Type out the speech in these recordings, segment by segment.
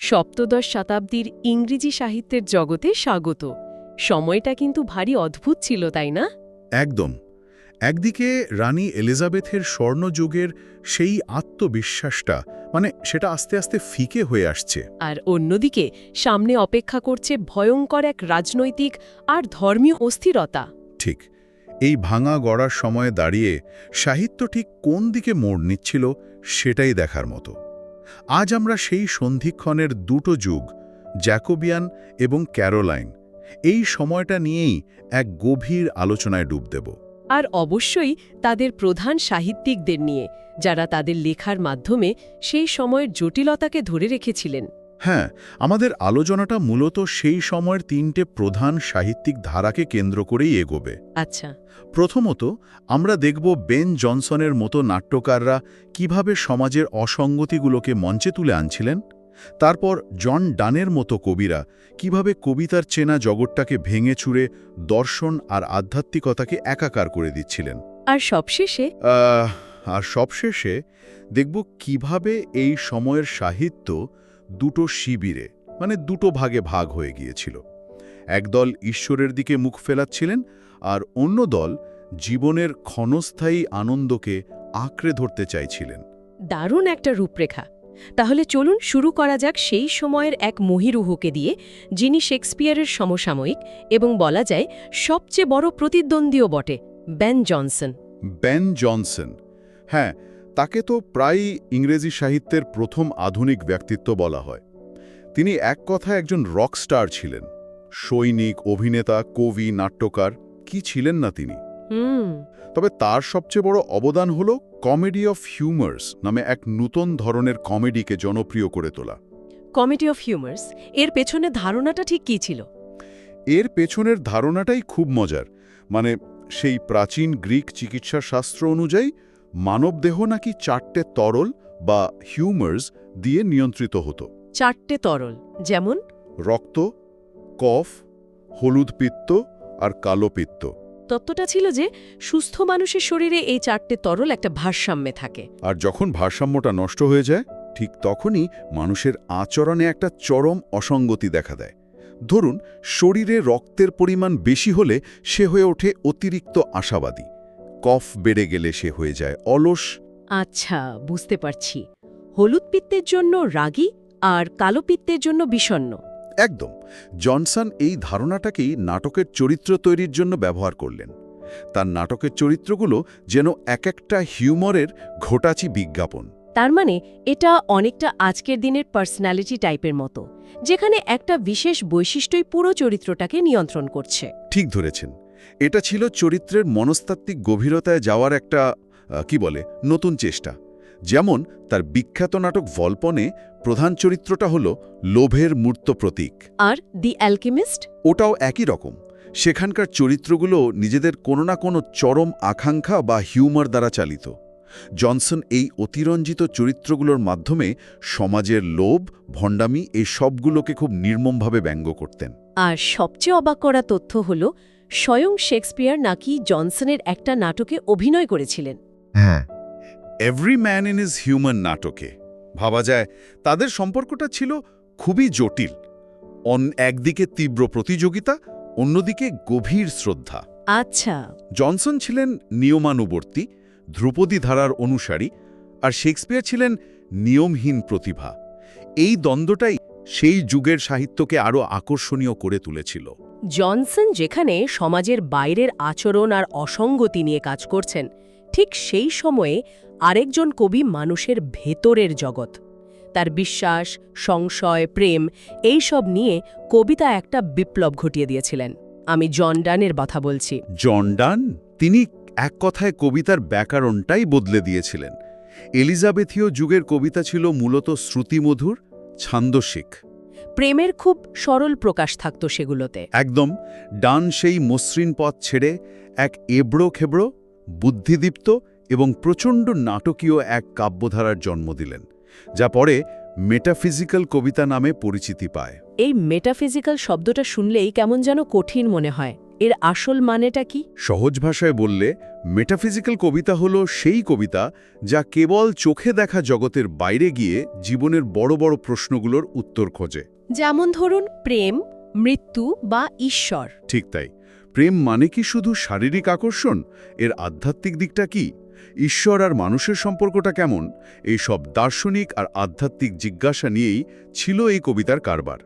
সপ্তদশ শতাব্দীর ইংরেজি সাহিত্যের জগতে স্বাগত। সময়টা কিন্তু ভারী অদ্ভুত ছিল তাই না? একদম। একদিকে রানী এলিজাবেথের স্বর্ণযুগের সেই আত্মবিশ্বাসটা মানে সেটা আস্তে আস্তে ফিকে হয়ে আসছে। আর অন্যদিকে সামনে অপেক্ষা করছে ভয়ঙ্কর এক রাজনৈতিক আর ধর্মীয় অস্থিরতা। ঠিক। এই ভাঙা গড়ার সময়ে দাঁড়িয়ে সাহিত্য ঠিক কোন দিকে মোড় নিচ্ছিল সেটাই দেখার মতো। আজ আমরা সেই সন্ধিক্ষণের দুটো যুগ, জ্যাকোবিয়ান এবং ক্যারোলাইন। এই সময়টা নিয়েই এক গভীর আলোচনায় ডুব দেব। আর অবশ্যই তাদের প্রধান সাহিত্যিকদের নিয়ে, যারা তাদের লেখার মাধ্যমে সেই সময়ের জটিলতাকে ধরে রেখেছিলেন। হ্যাঁ আমাদের আলোচনাটা মূলত সেই সময়ের তিনটে প্রধান সাহিত্যিক ধারাকে কেন্দ্র করেই এগোবে। আচ্ছা। প্রথমত আমরা দেখব বেন জনসনের মতো নাট্যকাররা কীভাবে সমাজের অসঙ্গতিগুলোকে মঞ্চে তুলে আনছিলেন। তারপর জন ডানের মতো কবিরা কীভাবে কবিতার চেনা জগৎটাকে ভেঙে চুরে দর্শন আর আধ্যাত্মিকতাকে একাকার করে দিচ্ছিলেন। আর সবশেষে? আর সবশেষে দেখব কীভাবে এই সময়ের সাহিত্য দুটো শিবিরে মানে দুটো ভাগে ভাগ হয়ে গিয়েছিল। একদল ঈশ্বরের দিকে মুখ ফেলাচ্ছিলেন আর অন্য দল জীবনের ক্ষণস্থায়ী আনন্দকে আঁকড়ে ধরতে চাইছিলেন। দারুণ একটা রূপরেখা। তাহলে চলুন শুরু করা যাক সেই সময়ের এক মহিরুহকে দিয়ে যিনি শেক্সপিয়ারের সমসাময়িক এবং বলা যায় সবচেয়ে বড় প্রতিদ্বন্দ্বীও বটে বেন জনসন। Ben Jonson. হ্যাঁ তাকে তো প্রায়ই ইংরেজি সাহিত্যের প্রথম আধুনিক ব্যক্তিত্ব বলা হয়। তিনি এক কথায় একজন রক স্টার ছিলেন। সৈনিক অভিনেতা কবি নাট্যকার কি ছিলেন না তিনি? তবে তার সবচেয়ে বড় অবদান হল কমেডি অফ হিউমার্স নামে এক নূতন ধরনের কমেডিকে জনপ্রিয় করে তোলা। কমেডি অফ হিউমার্স এর পেছনে ধারণাটা ঠিক কী ছিল? এর পেছনের ধারণাটাই খুব মজার। মানে সেই প্রাচীন গ্রিক চিকিৎসা শাস্ত্র অনুযায়ী মানবদেহ নাকি চারটে তরল বা হিউমার্স দিয়ে নিয়ন্ত্রিত হতো। চারটে তরল যেমন? রক্ত কফ হলুদ পিত্ত আর কালো পিত্ত। তত্ত্বটা ছিল যে সুস্থ মানুষের শরীরে এই চারটে তরল একটা ভারসাম্যে থাকে। আর যখন ভারসাম্যটা নষ্ট হয়ে যায় ঠিক তখনই মানুষের আচরণে একটা চরম অসঙ্গতি দেখা দেয়। ধরুন শরীরে রক্তের পরিমাণ বেশি হলে সে হয়ে ওঠে অতিরিক্ত আশাবাদী। কফ বেড়ে গেলে সে হয়ে যায় অলস। আচ্ছা বুঝতে পারছি। হলুদ পিত্তের জন্য রাগী আর কালো পিত্তের জন্য বিষণ্ণ। একদম। জনসন এই ধারণাটাকেই নাটকের চরিত্র তৈরির জন্য ব্যবহার করলেন। তার নাটকের চরিত্রগুলো যেন এক একটা হিউমরের ঘোটাচি বিজ্ঞাপন। তার মানে এটা অনেকটা আজকের দিনের পার্সোনালিটি টাইপের মতো যেখানে একটা বিশেষ বৈশিষ্ট্যই পুরো চরিত্রটাকে নিয়ন্ত্রণ করছে। ঠিক ধরেছেন। এটা ছিল চরিত্রের মনস্তাত্ত্বিক গভীরতায় যাওয়ার একটা কি বলে নতুন চেষ্টা। যেমন তার বিখ্যাত নাটক ভল্পনে প্রধান চরিত্রটা হল লোভের মূর্ত প্রতীক। আর দি অ্যালকেমিস্ট? ওটাও একই রকম। সেখানকার চরিত্রগুলো নিজেদের কোনো না কোনো চরম আকাঙ্ক্ষা বা হিউমার দ্বারা চালিত। জনসন এই অতিরঞ্জিত চরিত্রগুলোর মাধ্যমে সমাজের লোভ ভণ্ডামি এই সবগুলোকে খুব নির্মমভাবে ব্যঙ্গ করতেন। আর সবচেয়ে অবাক করা তথ্য হল স্বয়ং শেক্সপিয়ার নাকি জনসনের একটা নাটকে অভিনয় করেছিলেন? হ্যাঁ every man in his humour নাটকে। ভাবা যায় তাদের সম্পর্কটা ছিল খুবই জটিল। অন একদিকে তীব্র প্রতিযোগিতা অন্যদিকে গভীর শ্রদ্ধা। আচ্ছা। জনসন ছিলেন নিয়মানুবর্তী ধ্রুপদী ধারার অনুসারী আর শেক্সপিয়ার ছিলেন নিয়মহীন প্রতিভা। এই দ্বন্দ্বটাই সেই যুগের সাহিত্যকে আরও আকর্ষণীয় করে তুলেছিল। জনসন যেখানে সমাজের বাইরের আচরণ আর অসঙ্গতি নিয়ে কাজ করছেন, ঠিক সেই সময়ে আরেকজন কবি মানুষের ভেতরের জগৎ। তার বিশ্বাস, সংশয়, প্রেম, এই সব নিয়ে কবিতা একটা বিপ্লব ঘটিয়ে দিয়েছিলেন। আমি জন ডানের কথা বলছি। জন ডান? তিনি এক কথায় কবিতার ব্যাকরণটাই বদলে দিয়েছিলেন। এলিজাবেথীয় যুগের কবিতা ছিল মূলত শ্রুতিমধুর, ছান্দসিক। প্রেমের খুব সরল প্রকাশ থাকত সেগুলোতে। একদম ডান সেই মসৃণ পথ ছেড়ে এক এবড়ো খেবড়ো বুদ্ধিদীপ্ত এবং প্রচণ্ড নাটকীয় এক কাব্যধারার জন্ম দিলেন যা পরে মেটাফিজিক্যাল কবিতা নামে পরিচিতি পায়। এই মেটাফিজিক্যাল শব্দটা শুনলেই কেমন যেন কঠিন মনে হয়। এর আসল মানেটা কি? সহজ ভাষায় বললে মেটাফিজিক্যাল কবিতা হলো সেই কবিতা যা কেবল চোখে দেখা জগতের বাইরে গিয়ে জীবনের বড় বড় প্রশ্নগুলোর উত্তর খোঁজে। যেমন ধরুন প্রেম মৃত্যু বা ঈশ্বর। ঠিক তাই। প্রেম মানে কি শুধু শারীরিক আকর্ষণ? এর আধ্যাত্মিক দিকটা কি? ঈশ্বর আর মানুষের সম্পর্কটা কেমন? এই সব দার্শনিক আর আধ্যাত্মিক জিজ্ঞাসা নিয়েই ছিল এই কবিতার কারবার।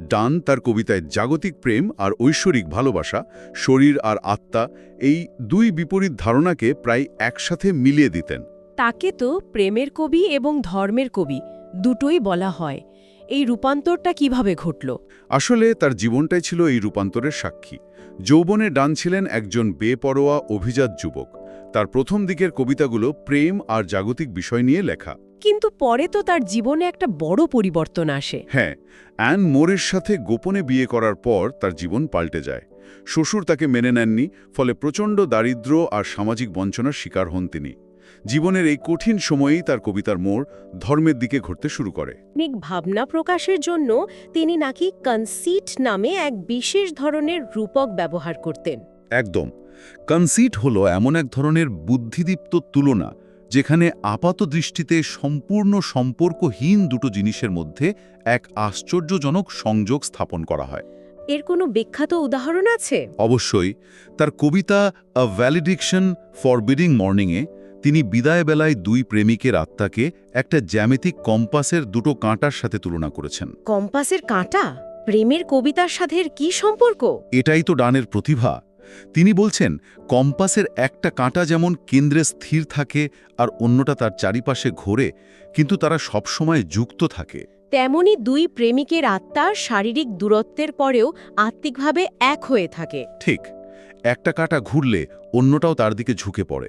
ডান তার কবিতায় জাগতিক প্রেম আর ঐশ্বরিক ভালোবাসা শরীর আর আত্মা এই দুই বিপরীত ধারণাকে প্রায় একসাথে মিলিয়ে দিতেন। তাকে তো প্রেমের কবি এবং ধর্মের কবি দুটোই বলা হয়। এই রূপান্তরটা কীভাবে ঘটল? আসলে তার জীবনটাই ছিল এই রূপান্তরের সাক্ষী। যৌবনে ডান ছিলেন একজন বেপরোয়া অভিজাত যুবক। তার প্রথম দিকের কবিতাগুলো প্রেম আর জাগতিক বিষয় নিয়ে লেখা। কিন্তু পরে তো তার জীবনে একটা বড় পরিবর্তন আসে। হ্যাঁ অ্যান মোরের সাথে গোপনে বিয়ে করার পর তার জীবন পাল্টে যায়। শ্বশুর তাকে মেনে নেননি ফলে প্রচণ্ড দারিদ্র্য আর সামাজিক বঞ্চনার শিকার হন তিনি। জীবনের এই কঠিন সময়েই তার কবিতার মোড় ধর্মের দিকে ঘুরতে শুরু করে। ভাবনা প্রকাশের জন্য তিনি নাকি কনসিট নামে এক বিশেষ ধরনের রূপক ব্যবহার করতেন। একদম। কনসিট হলো এমন এক ধরনের বুদ্ধিদীপ্ত তুলনা যেখানে আপাত দৃষ্টিতে সম্পূর্ণ সম্পর্কহীন দুটো জিনিসের মধ্যে এক আশ্চর্যজনক সংযোগ স্থাপন করা হয়। এর কোনো বিখ্যাত উদাহরণ আছে? অবশ্যই। তার কবিতা আ ভ্যালিডিকশন ফর বিডিং মর্নিংয়ে তিনি বিদায় বেলায় দুই প্রেমিকের আত্মাকে একটা জ্যামিতিক কম্পাসের দুটো কাঁটার সাথে তুলনা করেছেন। কম্পাসের কাঁটা? প্রেমের কবিতার সাথে কি সম্পর্ক? এটাই তো ডানের প্রতিভা। তিনি বলছেন কম্পাসের একটা কাঁটা যেমন কেন্দ্রে স্থির থাকে আর অন্যটা তার চারিপাশে ঘোরে কিন্তু তারা সবসময় যুক্ত থাকে। তেমনি দুই প্রেমিকের আত্মার শারীরিক দূরত্বের পরেও আত্মিকভাবে এক হয়ে থাকে। ঠিক একটা কাঁটা ঘুরলে অন্যটাও তার দিকে ঝুঁকে পড়ে।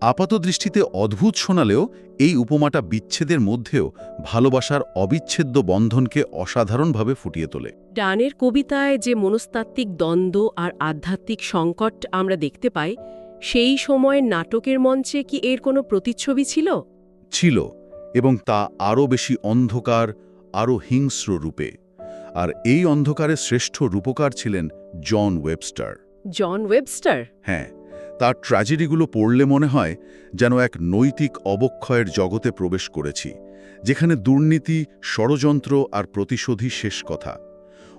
আপাত দৃষ্টিতে অদ্ভুত শোনালেও এই উপমাটা বিচ্ছেদের মধ্যেও ভালোবাসার অবিচ্ছেদ্য বন্ধনকে অসাধারণভাবে ফুটিয়ে তোলে। ডানের কবিতায় যে মনস্তাত্ত্বিক দ্বন্দ্ব আর আধ্যাত্মিক সংকট আমরা দেখতে পাই সেই সময়ের নাটকের মঞ্চে কি এর কোনো প্রতিচ্ছবি ছিল? ছিল এবং তা আরও বেশি অন্ধকার আরও হিংস্র রূপে। আর এই অন্ধকারের শ্রেষ্ঠ রূপকার ছিলেন জন ওয়েবস্টার। জন ওয়েবস্টার? হ্যাঁ তার ট্র্যাজেডিগুলো পড়লে মনে হয় যেন এক নৈতিক অবক্ষয়ের জগতে প্রবেশ করেছি যেখানে দুর্নীতি ষড়যন্ত্র আর প্রতিশোধী শেষ কথা।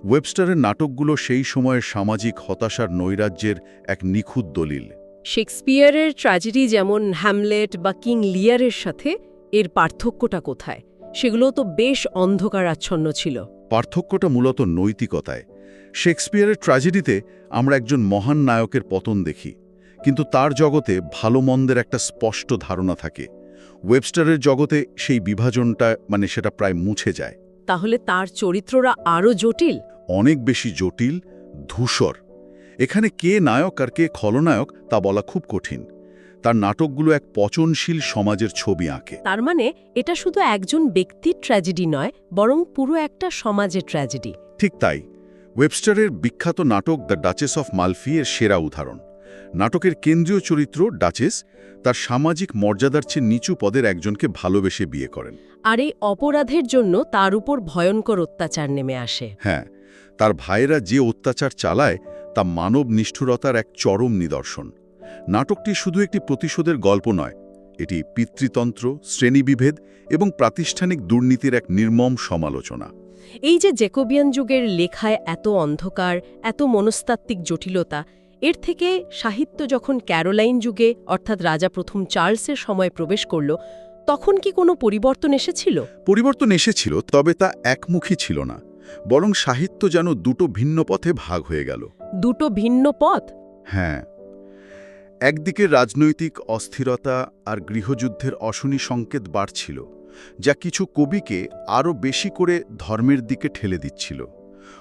ওয়েবস্টারের নাটকগুলো সেই সময়ের সামাজিক হতাশার নৈরাজ্যের এক নিখুঁত দলিল। শেক্সপিয়ারের ট্র্যাজেডি যেমন হ্যামলেট বা কিং লিয়ারের সাথে এর পার্থক্যটা কোথায়? সেগুলো তো বেশ অন্ধকার আচ্ছন্ন ছিল। পার্থক্যটা মূলত নৈতিকতায়। শেক্সপিয়ারের ট্র্যাজেডিতে আমরা একজন মহান নায়কের পতন দেখি। কিন্তু তার জগতে ভালো মন্দের একটা স্পষ্ট ধারণা থাকে। ওয়েবস্টারের জগতে সেই বিভাজনটা মানে সেটা প্রায় মুছে যায়। তাহলে তার চরিত্ররা আরও জটিল? অনেক বেশি জটিল ধূসর। এখানে কে নায়ক আর কে খলনায়ক তা বলা খুব কঠিন। তার নাটকগুলো এক পচনশীল সমাজের ছবি আঁকে। তার মানে এটা শুধু একজন ব্যক্তির ট্র্যাজেডি নয় বরং পুরো একটা সমাজের ট্র্যাজেডি। ঠিক তাই। ওয়েবস্টারের বিখ্যাত নাটক দ্য ডাচেস অফ মালফি এর সেরা উদাহরণ। নাটকের কেন্দ্রীয় চরিত্র ডাচেস তার সামাজিক মর্যাদার চেয়ে নিচু পদের একজনকে ভালোবেসে বিয়ে করেন। আর এই অপরাধের জন্য তার উপর ভয়ঙ্কর অত্যাচার নেমে আসে। হ্যাঁ তার ভাইয়েরা যে অত্যাচার চালায় তা মানব নিষ্ঠুরতার এক চরম নিদর্শন। নাটকটি শুধু একটি প্রতিশোধের গল্প নয় এটি পিতৃতন্ত্র শ্রেণীবিভেদ এবং প্রাতিষ্ঠানিক দুর্নীতির এক নির্মম সমালোচনা। এই যে জেকোবিয়ান যুগের লেখায় এত অন্ধকার এত মনস্তাত্ত্বিক জটিলতা এর থেকে সাহিত্য যখন ক্যারোলাইন যুগে অর্থাৎ রাজা প্রথম চার্লসের সময় প্রবেশ করল তখন কি কোনো পরিবর্তন এসেছিল? পরিবর্তন এসেছিল তবে তা একমুখী ছিল না। বরং সাহিত্য যেন দুটো ভিন্ন পথে ভাগ হয়ে গেল। দুটো ভিন্ন পথ? হ্যাঁ। একদিকে রাজনৈতিক অস্থিরতা আর গৃহযুদ্ধের অশনি সংকেত বাড়ছিল যা কিছু কবিকে আরও বেশি করে ধর্মের দিকে ঠেলে দিচ্ছিল।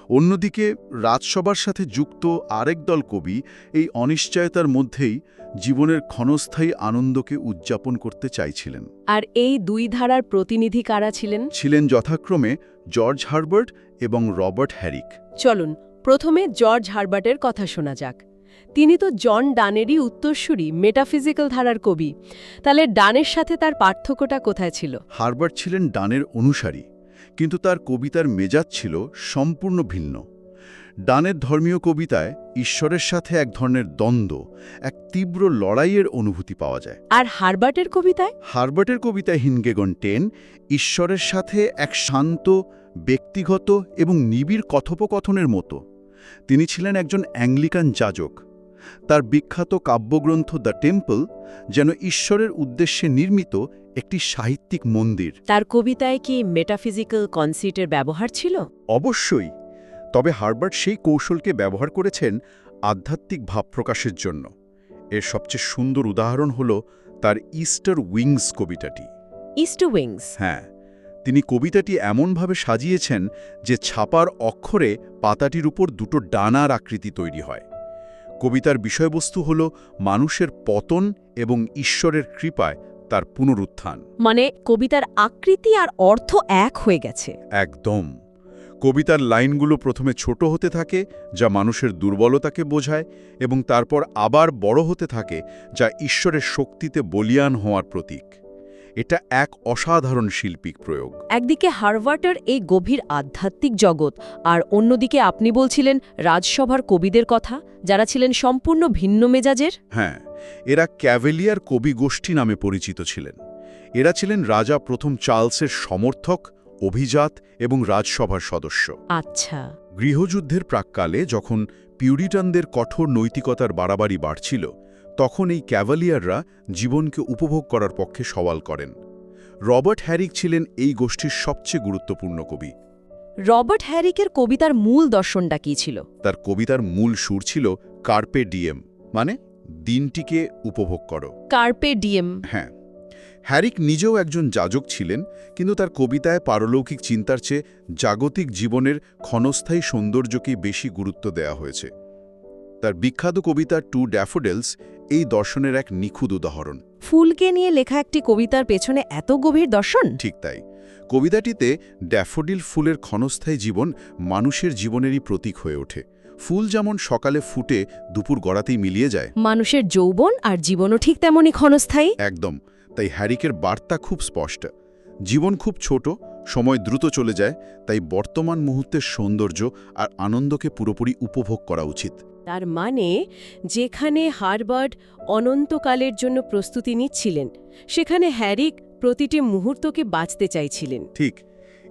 অন্যদিকে রাজসভার সাথে যুক্ত আরেক দল কবি এই অনিশ্চয়তার মধ্যেই জীবনের ক্ষণস্থায়ী আনন্দকে উদযাপন করতে চাইছিলেন। আর এই দুই ধারার প্রতিনিধি কারা ছিলেন? ছিলেন যথাক্রমে জর্জ হার্বার্ট এবং রবার্ট হ্যারিক। চলুন প্রথমে জর্জ হারবার্টের কথা শোনা যাক। তিনি তো জন ডানেরই উত্তরসূরি মেটাফিজিক্যাল ধারার কবি। তাহলে ডানের সাথে তার পার্থক্যটা কোথায় ছিল? হার্বার্ট ছিলেন ডানের অনুসারী। কিন্তু তার কবিতার মেজাজ ছিল সম্পূর্ণ ভিন্ন। ডানের ধর্মীয় কবিতায় ঈশ্বরের সাথে এক ধরনের দ্বন্দ্ব এক তীব্র লড়াইয়ের অনুভূতি পাওয়া যায়। আর হারবার্টের কবিতায়? হার্বার্টের কবিতায় হিনগেগন টেন ঈশ্বরের সাথে এক শান্ত ব্যক্তিগত এবং নিবিড় কথোপকথনের মতো। তিনি ছিলেন একজন অ্যাংলিকান যাজক। তার বিখ্যাত কাব্যগ্রন্থ দ্য টেম্পল যেন ঈশ্বরের উদ্দেশ্যে নির্মিত একটি সাহিত্যিক মন্দির। তার কবিতায় কি মেটাফিজিক্যাল কনসিটের ব্যবহার ছিল? অবশ্যই। তবে হার্বার্ট সেই কৌশলকে ব্যবহার করেছেন আধ্যাত্মিক ভাব প্রকাশের জন্য। এর সবচেয়ে সুন্দর উদাহরণ হল তার ইস্টার উইংস কবিতাটি। ইস্টার উইংস হ্যাঁ তিনি কবিতাটি এমনভাবে সাজিয়েছেন যে ছাপার অক্ষরে পাতাটির উপর দুটো ডানার আকৃতি তৈরি হয়। কবিতার বিষয়বস্তু হল মানুষের পতন এবং ঈশ্বরের কৃপায় তার পুনরুত্থান। মানে কবিতার আকৃতি আর অর্থ এক হয়ে গেছে। একদম। কবিতার লাইনগুলো প্রথমে ছোট হতে থাকে যা মানুষের দুর্বলতাকে বোঝায় এবং তারপর আবার বড় হতে থাকে যা ঈশ্বরের শক্তিতে বলিয়ান হওয়ার প্রতীক। এটা এক অসাধারণ শিল্পিক প্রয়োগ। একদিকে হারভার্টার এই গভীর আধ্যাত্মিক জগৎ আর অন্যদিকে আপনি বলছিলেন রাজসভার কবিদের কথা যারা ছিলেন সম্পূর্ণ ভিন্ন মেজাজের? হ্যাঁ এরা ক্যাভেলিয়ার কবি গোষ্ঠী নামে পরিচিত ছিলেন। এরা ছিলেন রাজা প্রথম চার্লসের সমর্থক অভিজাত এবং রাজসভার সদস্য। আচ্ছা। গৃহযুদ্ধের প্রাককালে যখন পিউরিটানদের কঠোর নৈতিকতার বাড়াবাড়ি বাড়ছিল তখন এই ক্যাভালিয়াররা জীবনকে উপভোগ করার পক্ষে সওয়াল করেন। রবার্ট হ্যারিক ছিলেন এই গোষ্ঠীর সবচেয়ে গুরুত্বপূর্ণ কবি। রবার্ট হ্যারিকের কবিতার মূল দর্শনটা কী ছিল? তার কবিতার মূল সুর ছিল কার্পে ডিএম মানে দিনটিকে উপভোগ করো কার্পে ডিএম হ্যাঁ। হ্যারিক নিজেও একজন যাজক ছিলেন কিন্তু তার কবিতায় পারলৌকিক চিন্তার চেয়ে জাগতিক জীবনের ক্ষণস্থায়ী সৌন্দর্যকেই বেশি গুরুত্ব দেয়া হয়েছে। তার বিখ্যাত কবিতা টু ড্যাফোডেলস এই দর্শনের এক নিখুঁত উদাহরণ। ফুলকে নিয়ে লেখা একটি কবিতার পেছনে এত গভীর দর্শন? ঠিক তাই। কবিতাটিতে ড্যাফোডিল ফুলের ক্ষণস্থায়ী জীবন মানুষের জীবনেরই প্রতীক হয়ে ওঠে। ফুল যেমন সকালে ফুটে দুপুর গড়াতেই মিলিয়ে যায়। মানুষের যৌবন আর জীবনও ঠিক তেমনই ক্ষণস্থায়ী? একদম। তাই হ্যারিকের বার্তা খুব স্পষ্ট। জীবন খুব ছোট সময় দ্রুত চলে যায় তাই বর্তমান মুহূর্তের সৌন্দর্য আর আনন্দকে পুরোপুরি উপভোগ করা উচিত। তার মানে যেখানে হারবার্ড অনন্তকালের জন্য প্রস্তুতি নিচ্ছিলেন, সেখানে হ্যারিক প্রতিটি মুহূর্তকে বাঁচতে চাইছিলেন। ঠিক।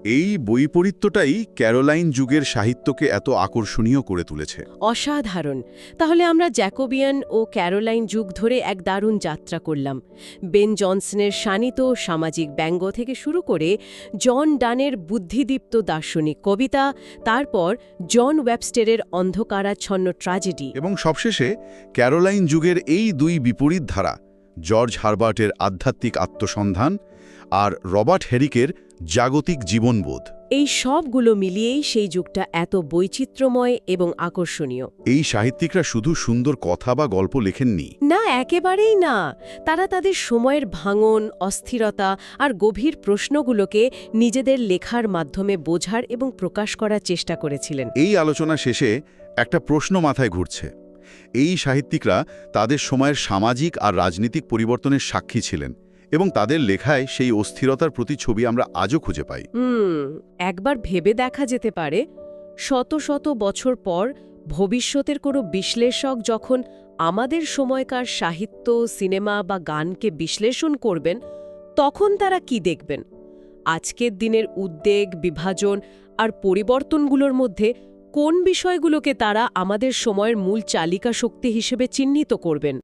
এই বৈপরীত্যটাই ক্যারোলাইন যুগের সাহিত্যকে এত আকর্ষণীয় করে তুলেছে। অসাধারণ। তাহলে আমরা জ্যাকোবিয়ান ও ক্যারোলাইন যুগ ধরে এক দারুণ যাত্রা করলাম। বেন জনসনের শানিত সামাজিক ব্যঙ্গ থেকে শুরু করে জন ডানের বুদ্ধিদীপ্ত দার্শনিক কবিতা তারপর জন ওয়েবস্টেরের অন্ধকারাচ্ছন্ন ট্র্যাজেডি। এবং সবশেষে ক্যারোলাইন যুগের এই দুই বিপরীত ধারা জর্জ হারবার্টের আধ্যাত্মিক আত্মসন্ধান আর রবার্ট হেরিকের জাগতিক জীবনবোধ। এই সবগুলো মিলিয়েই সেই যুগটা এত বৈচিত্র্যময় এবং আকর্ষণীয়। এই সাহিত্যিকরা শুধু সুন্দর কথা বা গল্প লেখেননি। না একেবারেই না। তারা তাদের সময়ের ভাঙন অস্থিরতা আর গভীর প্রশ্নগুলোকে নিজেদের লেখার মাধ্যমে বোঝার এবং প্রকাশ করার চেষ্টা করেছিলেন। এই আলোচনা শেষে একটা প্রশ্ন মাথায় ঘুরছে। এই সাহিত্যিকরা তাদের সময়ের সামাজিক আর রাজনীতিক পরিবর্তনের সাক্ষী ছিলেন। এবং তাদের লেখায় সেই অস্থিরতার প্রতি ছবি আমরা আজও খুঁজে পাই। একবার ভেবে দেখা যেতে পারে, শত শত বছর পর ভবিষ্যতের কোনো বিশ্লেষক যখন আমাদের সময়কার সাহিত্য, সিনেমা বা গানকে বিশ্লেষণ করবেন, তখন তারা কি দেখবেন? আজকের দিনের উদ্বেগ, বিভাজন আর পরিবর্তনগুলোর মধ্যে কোন বিষয়গুলোকে তারা আমাদের সময়ের মূল চালিকা শক্তি হিসেবে চিহ্নিত করবেন?